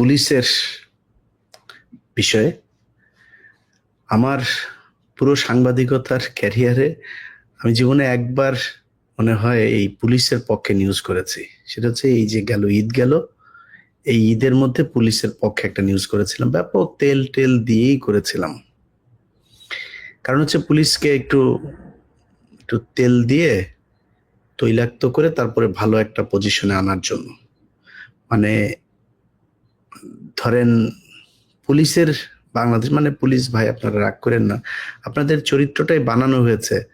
পুলিশের বিষয়ে আমার পুরো সাংবাদিকতার ক্যারিয়ারে আমি জীবনে একবার মনে হয় এই পুলিশের পক্ষে নিউজ করেছি। সেটা হচ্ছে এই যে গেল, ঈদ গেল, এই ঈদের মধ্যে পুলিশের পক্ষে একটা নিউজ করেছিলাম। ব্যাপক তেল টেল দিয়েই করেছিলাম। কারণ হচ্ছে পুলিশকে একটু একটু তেল দিয়ে তৈলাক্ত করে তারপরে ভালো একটা পজিশনে আনার জন্য। মানে ধরেন পুলিশের বাংলাদেশ মানে পুলিশ ভাই, আপনারা রাগ করেন না। আপনাদের চরিত্রটাই বানানো হয়েছে।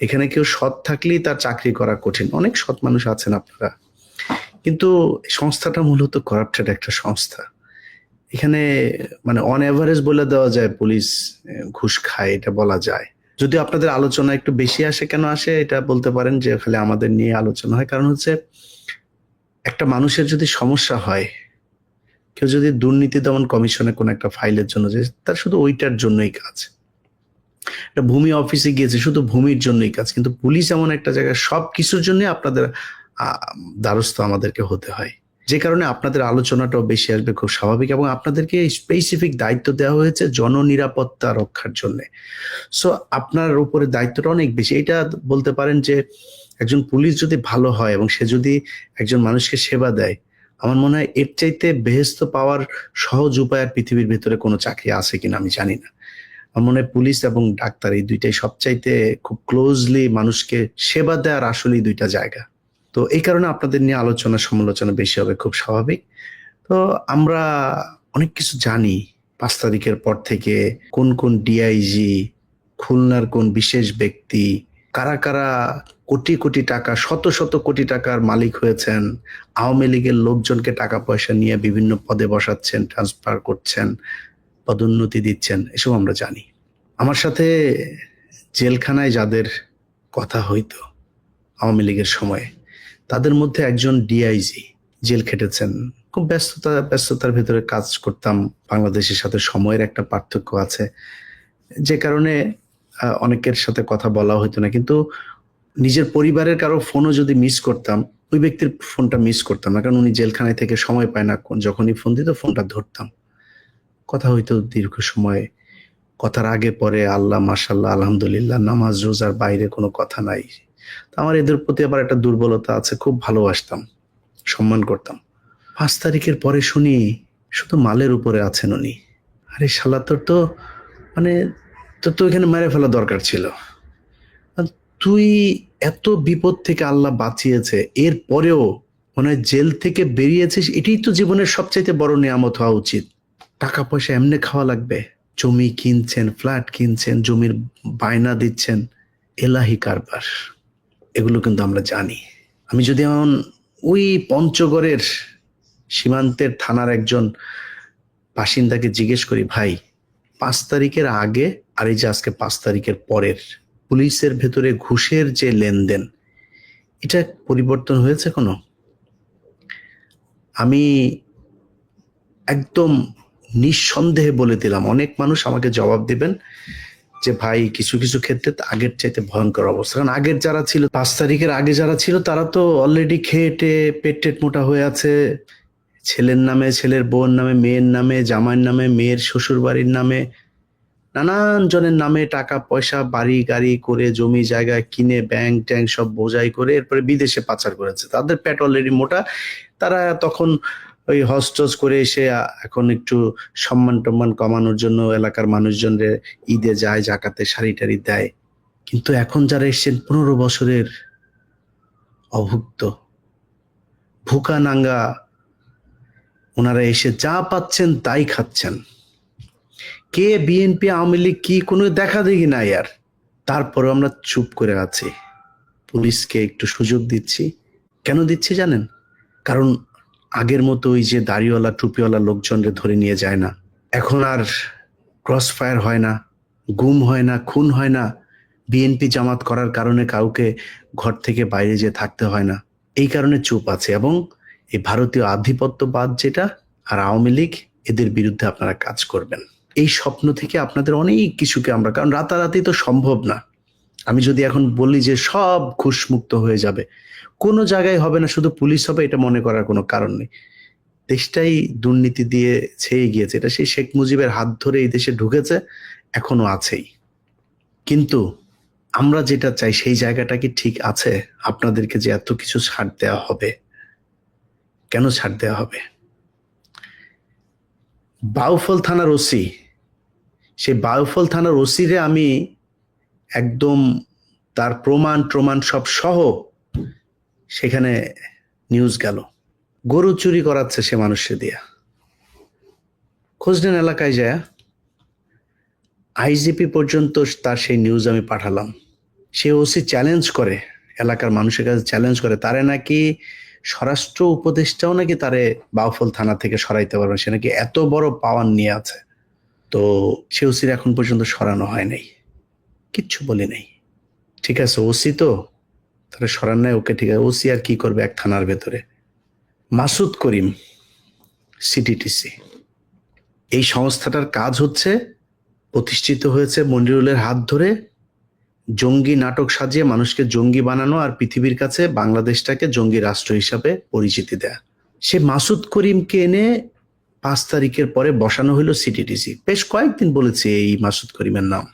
এখানে কেউ সৎ থাকলেই তার চাকরি করা কঠিন। অনেক সৎ মানুষ আছেন আপনারা। কিন্তু সংস্থাটা মূলত করাপ্টেড একটা সংস্থা। এখানে মানে অন এভারেজ বলে দেওয়া যায়, পুলিশ ঘুষ খায়, এটা বলা যায়। যদি আপনাদের আলোচনা একটু বেশি আসে, কেন আসে, এটা বলতে পারেন যে, খালি আমাদের নিয়ে আলোচনা হয়। কারণ হচ্ছে, একটা মানুষের যদি সমস্যা হয় কেউ যদি দুর্নীতি দমন কমিশনে কোনো একটা ফাইলের জন্য যে, তার শুধু ওইটার জন্যই কাজ। একটা ভূমি অফিসে গিয়েছে, শুধু ভূমির জন্যই কাজ, কিন্তু পুলিশ এমন একটা জায়গায় সব কিছুর জন্য আপনাদের দ্বারস্থ আমাদেরকে হতে হয়। যে কারণে আপনাদের আলোচনাটাও বেশি আসবে খুব স্বাভাবিক এবং আপনাদেরকে স্পেসিফিক দায়িত্ব দেওয়া হয়েছে জননিরাপত্তা রক্ষার জন্য। সো আপনার উপরে দায়িত্বটা অনেক বেশি। এটা বলতে পারেন যে, একজন পুলিশ যদি ভালো হয় এবং সে যদি একজন মানুষকে সেবা দেয় আমার মনে হয় এর চাইতে বেহেস্ত পাওয়ার সহজ উপায় আর পৃথিবীর ভেতরে কোনো চাকরি আছে কিনা আমি জানি না। আমার মনে হয় পুলিশ এবং ডাক্তার এই দুইটাই সবচাইতে খুব ক্লোজলি মানুষকে সেবা দেওয়ার আসলেই দুইটা জায়গা। তো এই কারণে আপনাদের নিয়ে আলোচনা সমালোচনা বেশি হবে, খুব স্বাভাবিক। তো আমরা অনেক কিছু জানি পাঁচ তারিখের পর থেকে কোন কোন ডিআইজি খুলনার কোন বিশেষ ব্যক্তি কারা কারা কোটি কোটি টাকা, শত শত কোটি টাকার মালিক হয়েছেন, আওয়ামী লীগের লোকজনকে টাকা পয়সা নিয়ে বিভিন্ন পদে বসাচ্ছেন ট্রান্সফার করছেন, পদোন্নতি দিচ্ছেন, এসব আমরা জানি। আমার সাথে জেলখানায় যাদের কথা হইতো আওয়ামী লীগের সময়ে, তাদের মধ্যে একজন ডিআইজি জেল খেটেছেন। খুব ব্যস্ততা, ব্যস্ততার ভেতরে কাজ করতাম, বাংলাদেশের সাথে সময়ের একটা পার্থক্য আছে। যে কারণে অনেকের সাথে কথা বলা হতো না। কিন্তু নিজের পরিবারের কারও ফোনও যদি মিস করতাম, ওই ব্যক্তির ফোনটা মিস করতাম না। কারণ উনি জেলখানায় থেকে সময় পায় না। যখনই ফোন দিত ফোনটা ধরতাম। কথা হইতো দীর্ঘ সময়। কথার আগে পরে আল্লাহ মাসাল্লাহ আলহামদুলিল্লাহ, নামাজ, রোজার বাইরে কোনো কথা নাই। তো আমার এদের প্রতি আবার একটা দুর্বলতা আছে, খুব ভালোবাসতাম, সম্মান করতাম। পাঁচ তারিখের পরে শুনি, শুধু মালের উপরে আছেন উনি। আরে শালা, তোর তো মানে তোর তো এখানে মেরে ফেলা দরকার ছিল। তুই এত বিপদ থেকে আল্লাহ বাঁচিয়েছে, এর পরেও মনে জেল থেকে বেরিয়েছিস, এটাই তো জীবনের সবচাইতে বড় নিয়ামত হওয়া উচিত। টাকা পয়সা এমনি খাওয়া লাগবে। জমি কিনছেন, ফ্ল্যাট কিনছেন, জমির বায়না দিচ্ছেন, এলাহি কারবার। এগুলো কিন্তু আমরা জানি। আমি যদি এমন ওই পঞ্চগড়ের সীমান্তের থানার একজন বাসিন্দাকে জিজ্ঞেস করি, ভাই, পাঁচ তারিখের আগে আর এই যে আজকে পাঁচ তারিখের পরের, পুলিশের ভেতরে ঘুষের যে লেনদেন, এটা পরিবর্তন হয়েছে কোনো আমি একদম নিঃসন্দেহে বলে দিলাম, অনেক মানুষ আমাকে জবাব দিবেন যে, ভাই, কিছু কিছু ক্ষেত্রে আগের চাইতে ভয়ঙ্কর অবস্থা। কারণ আগের যারা ছিল, পাঁচ তারিখের আগে যারা ছিল, তারা তো অলরেডি খেয়ে টেয়ে পেট টেট মোটা হয়ে আছে। ছেলের নামে, ছেলের বোন নামে, মেয়ের নামে, জামাইয়ের নামে, মেয়ের শ্বশুর বাড়ির নামে নানান জনের নামে টাকা, পয়সা, বাড়ি, গাড়ি করে, জমি, জায়গা কিনে ব্যাংক ট্যাঙ্ক সব বোঝাই করে এরপরে বিদেশে পাচার করেছে। তাদের পেট অলরেডি মোটা। তারা তখন ওই হস্টজ করে এসে এখন একটু সম্মান টম্মান কমানোর জন্য এলাকার মানুষজনরে ঈদে যায়, জাকাতে শাড়ি টাড়ি দেয়। কিন্তু এখন যারা এসছেন, পনেরো বছরের অভুক্ত, ভুকা নাঙ্গা, ওনারা এসে যা পাচ্ছেন তাই খাচ্ছেন। কে বিএনপি আওয়ামী লীগ কি কোনো দেখা দেখি নাই আর? তারপরে আমরা চুপ করে আছি। পুলিশকে একটু সুযোগ দিচ্ছি। কেন দিচ্ছি জানেন? কারণ আগের মতো ওই যে দাড়িওয়ালা, টুপিওয়ালা লোকজনরে ধরে নিয়ে যায় না। এখন আর ক্রস ফায়ার হয় না, গুম হয় না, খুন হয় না। বিএনপি জামাত করার কারণে কাউকে ঘর থেকে বাইরে যেয়ে থাকতে হয় না। এই কারণে চুপ আছে এবং এই ভারতীয় আধিপত্যবাদ যেটা আর আওয়ামী লীগ, এদের বিরুদ্ধে আপনারা কাজ করবেন। এই স্বপ্ন থেকে আপনাদের অনেক কিছুকে আমরা, কারণ রাতারাতি তো সম্ভব না। আমি যদি এখন বলি যে সব ঘুষমুক্ত হয়ে যাবে, কোনো জায়গায় হবে না, শুধু পুলিশ হবে, এটা মনে করার কোনো কারণ নেই। দেশটাই দুর্নীতি দিয়ে ছেয়ে গিয়েছে, এটা সেই শেখ মুজিবের হাত ধরে এই দেশে ঢুকেছে, এখনও আছেই। কিন্তু আমরা যেটা চাই, সেই জায়গাটা কি ঠিক আছে? আপনাদেরকে যে এত কিছু ছাড় দেওয়া হবে, কেন ছাড় দেওয়া হবে? বাউফল থানার ওসি সেই বাউফল থানার ওসিরে আমি একদম তার প্রমাণ প্রমাণ সব সহ সেখানে নিউজ গেল। গরু চুরি করাচ্ছে সে মানুষে দিয়া। খোঁজ নেন এলাকায় যায়। আইজিপি পর্যন্ত তার সেই নিউজ আমি পাঠালাম। সে ওসি চ্যালেঞ্জ করে, এলাকার মানুষের কাছে চ্যালেঞ্জ করে, তারে নাকি স্বরাষ্ট্র উপদেষ্টাও নাকি তারে বাউফল থানা থেকে সরাইতে পারবে সে নাকি এত বড় পাওয়ার নিয়ে আছে। তো সে ওসির এখন পর্যন্ত সরানো হয় নাই। কিচ্ছু বলি নাই। ঠিক আছে, ওসি তো, তাহলে সরান নাই ওকে, ঠিক আছে। ওসি আর কি করবে এক থানার ভেতরে? মাসুদ করিম সিটিটিসি এই সংস্থাটার কাজ হচ্ছে, প্রতিষ্ঠিত হয়েছে মনিরুলের হাত ধরে জঙ্গি নাটক সাজিয়ে মানুষকে জঙ্গি বানানো আর পৃথিবীর কাছে বাংলাদেশটাকে জঙ্গি রাষ্ট্র হিসাবে পরিচিতি দেয়া। সে মাসুদ করিমকে এনে পাঁচ তারিখের পরে বসানো হলো সিটিটিসি বেশ কয়েকদিন বলেছি এই মাসুদ করিমের নাম।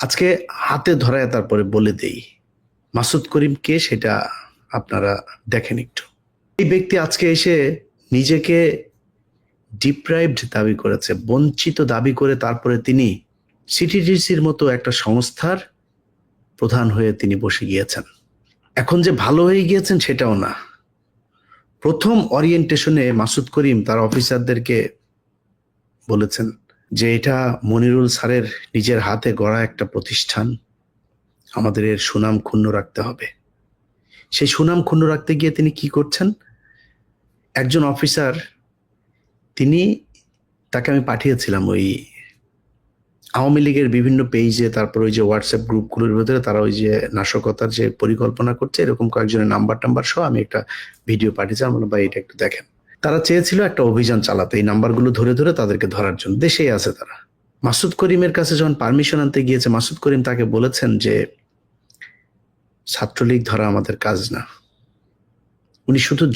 আজকে হাতে ধরায় তারপরে বলে দেই, মাসুদ করিম কে সেটা আপনারা দেখেন একটু। এই ব্যক্তি আজকে এসে নিজেকে ডিপ্রাইভড দাবি করেছে, বঞ্চিত দাবি করে তারপরে তিনি সিটিডিসির মতো একটা সংস্থার প্রধান হয়ে তিনি বসে গিয়েছেন। এখন যে ভালো হয়ে গিয়েছেন সেটাও না। প্রথম অরিয়েন্টেশনে মাসুদ করিম তার অফিসারদেরকে বলেছেন যে এটা মনিরুল স্যারের নিজের হাতে গড়া একটা প্রতিষ্ঠান। আমাদের এর সুনাম ক্ষুণ্ণ রাখতে হবে। সেই সুনাম ক্ষুণ্ণ রাখতে গিয়ে তিনি কি করছেন? একজন অফিসার তিনি তাকে আমি পাঠিয়েছিলাম ওই আওয়ামী লীগের বিভিন্ন পেজে তারপর ওই যে হোয়াটসঅ্যাপ গ্রুপগুলোর ভেতরে তারা ওই যে নাশকতার যে পরিকল্পনা করছে, এরকম কয়েকজনের নাম্বার টাম্বার সহ আমি একটা ভিডিও পাঠিয়েছিলাম বললাম ভাই এটা একটু দেখেন। তারা চেয়েছিল একটা অভিযান চালাতে। এই নাম্বারগুলো ধরে ধরে তাদেরকে ধরার জন্য। দেশেই আছে তারা। মাসুদ করিমের কাছে যখন পারমিশন আনতে গিয়েছে, মাসুদ করিম তাকে বলেছেন যে, ছাত্রলীগ ধরা আমাদের কাজ না। উনি শুধু